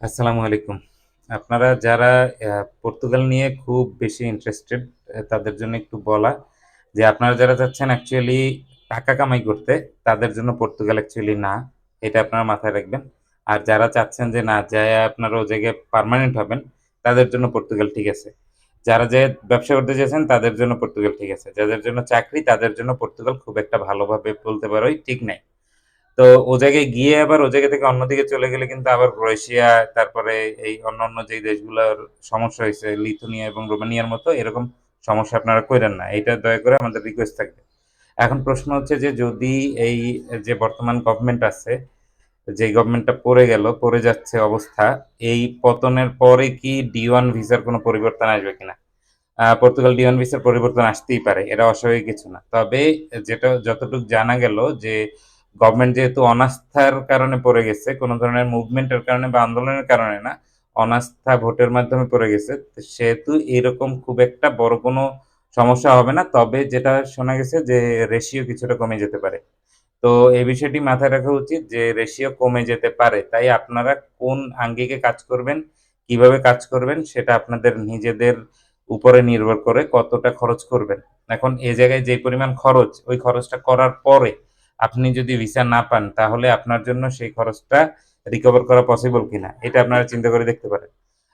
আসসালামু আলাইকুম। আপনারা যারা পর্তুগাল নিয়ে খুব বেশি ইন্টারেস্টেড তাদের জন্য একটু বলা যে আপনারা যারা চাচ্ছেন অ্যাকচুয়ালি টাকা কামাই করতে, তাদের জন্য পর্তুগাল অ্যাকচুয়ালি না। এটা আপনারা মাথায় রাখবেন। আর যারা চাচ্ছেন যে না, যায়া আপনারা ও জায়গায় পার্মানেন্ট হবেন, তাদের জন্য পর্তুগাল ঠিক আছে। যারা যে ব্যবসা করতে চাইছেন, তাদের জন্য পর্তুগাল ঠিক আছে। যাদের জন্য চাকরি, তাদের জন্য পর্তুগাল খুব একটা ভালোভাবে বলতে পারোই ঠিক নাই। তো ও জায়গায় গিয়ে আবার ও জায়গা থেকে অন্যদিকে চলে গেলে কিন্তু আবার ক্রোয়েশিয়া তারপরে এই অন্যান্য যেই দেশগুলোর সমস্যা হয়েছে লিথুনিয়া এবং রোমানিয়ার মতো এরকম সমস্যা আপনারা কইরেন না। এইটা দয়া করে আমাদের রিকোয়েস্ট থাকবে। এখন প্রশ্ন হচ্ছে যে যদি এই যে বর্তমান গভর্নমেন্ট আছে, যে গভর্নমেন্টটা পড়ে গেল, পড়ে যাচ্ছে অবস্থা, এই পতনের পরে কি ডি-1 ভিসার কোনো পরিবর্তন আসবে কিনা? পর্তুগাল ডি ওয়ান ভিসার পরিবর্তন আসতেই পারে। এটা অস্বাভাবিক কিছু না। তবে যেটা যতটুকু জানা গেল যে গভর্নমেন্ট যেহেতু অনাস্থার কারণে পড়ে গেছে, কোন ধরনের মুভমেন্টের কারণে বা আন্দোলনের কারণে না, অনাস্থা ভোটের মাধ্যমে পড়ে গেছে। সেহেতু এরকম খুব একটা বড় কোনো সমস্যা হবে না। তবে যেটা শোনা গেছে যে রেশিও কিছুটা কমে যেতে পারে। তো এই বিষয়টি মাথায় রাখা উচিত যে রেশিও কমে যেতে পারে। তাই আপনারা কোন আঙ্গিকে কাজ করবেন, কীভাবে কাজ করবেন সেটা আপনাদের নিজেদের উপরে নির্ভর করে কতটা খরচ করবেন। এখন এ জায়গায় যে পরিমাণ খরচ, ওই খরচটা করার পরে আপনি যদি ভিসা না পান তাহলে আপনার জন্য সেই খরচটা রিকভার করা পসিবল কিনা এটা আপনারা চিন্তা করে দেখতে পারেন।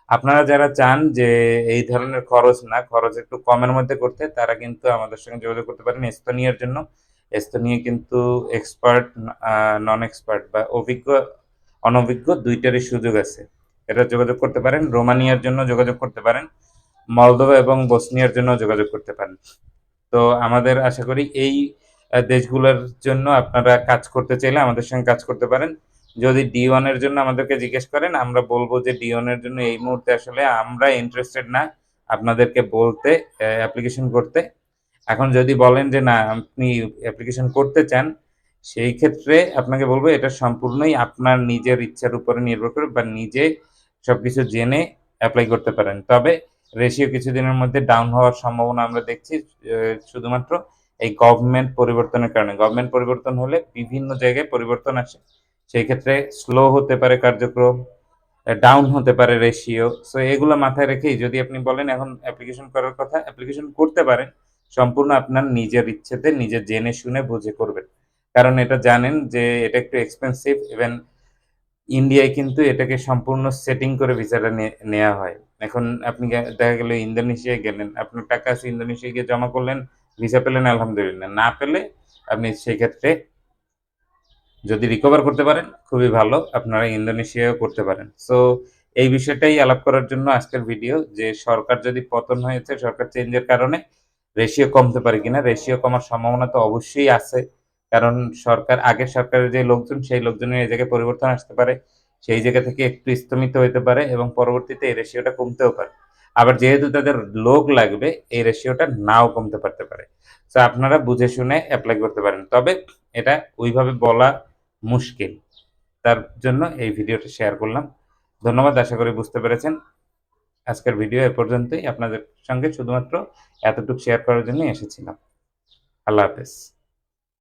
আপনারা যারা চান যে এই ধরনের খরচ না, খরচ একটু কমের মধ্যে করতে তারা কিন্তু আমাদের সঙ্গে যোগাযোগ করতে পারেন এস্তোনিয়ার জন্য। এস্তোনিয়া কিন্তু এক্সপার্ট নন এক্সপার্ট বা অভিজ্ঞ, অনভিজ্ঞ দুইটারই সুযোগ আছে। এটা যোগাযোগ করতে পারেন। রোমানিয়ার জন্য যোগাযোগ করতে পারেন। মলদোভা এবং বসনিয়ার জন্য যোগাযোগ করতে পারেন। তো আমাদের আশা করি এই দেশগুলোর জন্য আপনারা কাজ করতে চাইলে আমাদের সঙ্গে কাজ করতে পারেন। যদি ডি-1 এর জন্য আমাদেরকে জিজ্ঞেস করেন আমরা বলব যে ডি-1 এর জন্য এই মুহূর্তে আসলে আমরা ইন্টারেস্টেড না আপনাদেরকে বলতে অ্যাপ্লিকেশন করতে। এখন যদি বলেন যে না আপনি অ্যাপ্লিকেশন করতে চান, সেই ক্ষেত্রে আপনাকে বলব এটা সম্পূর্ণই আপনার নিজের ইচ্ছার উপরে নির্ভর করে বা নিজে সবকিছু জেনে অ্যাপ্লাই করতে পারেন। তবে রেশিও কিছুদিনের মধ্যে ডাউন হওয়ার সম্ভাবনা আমরা দেখছি শুধুমাত্র এই গভর্নমেন্ট পরিবর্তনের কারণে। গভর্নমেন্ট পরিবর্তন হলে বিভিন্ন জায়গায় পরিবর্তন আসে। সেই ক্ষেত্রে স্লো হতে পারে কার্যক্রম, ডাউন হতে পারে রেশিও। সো এগুলো মাথায় রেখেই যদি আপনি বলেন এখন অ্যাপ্লিকেশন করার কথা, অ্যাপ্লিকেশন করতে পারেন। সম্পূর্ণ আপনার নিজের ইচ্ছেতে নিজে জেনে শুনে বুঝে করবেন। কারণ এটা জানেন যে এটা একটু এক্সপেন্সিভ ইভেন ইন্ডিয়ায় কিন্তু এটাকে সম্পূর্ণ সেটিং করে ভিসাটা নেওয়া হয়। এখন আপনি দেখা গেল ইন্দোনেশিয়ায় গেলেন, আপনার টাকা আছে ইন্দোনেশিয়ায় গিয়ে জমা করলেন, ভিসা পেলেন আলহামদুলিল্লাহ। না পেলে আপনি সেই ক্ষেত্রে যদি রিকভার করতে পারেন খুবই ভালো। আপনারা ইন্দোনেশিয়াও করতে পারেন। সো এই বিষয়টাই আলাপ করার জন্য আজকের ভিডিও যে সরকার যদি পতন হয়েছে, সরকার চেঞ্জের কারণে রেশিও কমতে পারে কিনা? রেশিও কমার সম্ভাবনা তো অবশ্যই আছে। কারণ সরকার আগের সরকারের যে লোকজন সেই লোকজনের এই জায়গায় পরিবর্তন আসতে পারে। সেই জায়গা থেকে একটু স্তমিত হইতে পারে এবং পরবর্তীতে এই রেশিওটা কমতেও পারে। আবার যেহেতু তাদের লোক লাগবে, এই রেশিওটা নাও কমতে পারতে পারে। সো আপনারা বুঝে শুনে অ্যাপ্লাই করতে পারেন। তবে এটা ওইভাবে বলা মুশকিল। তার জন্য এই ভিডিওটা শেয়ার করলাম। ধন্যবাদ। আশা করি বুঝতে পেরেছেন। আজকের ভিডিও এ পর্যন্তই। আপনাদের সঙ্গে শুধুমাত্র এতটুকু শেয়ার করার জন্যই এসেছিলাম। আল্লাহ হাফেজ।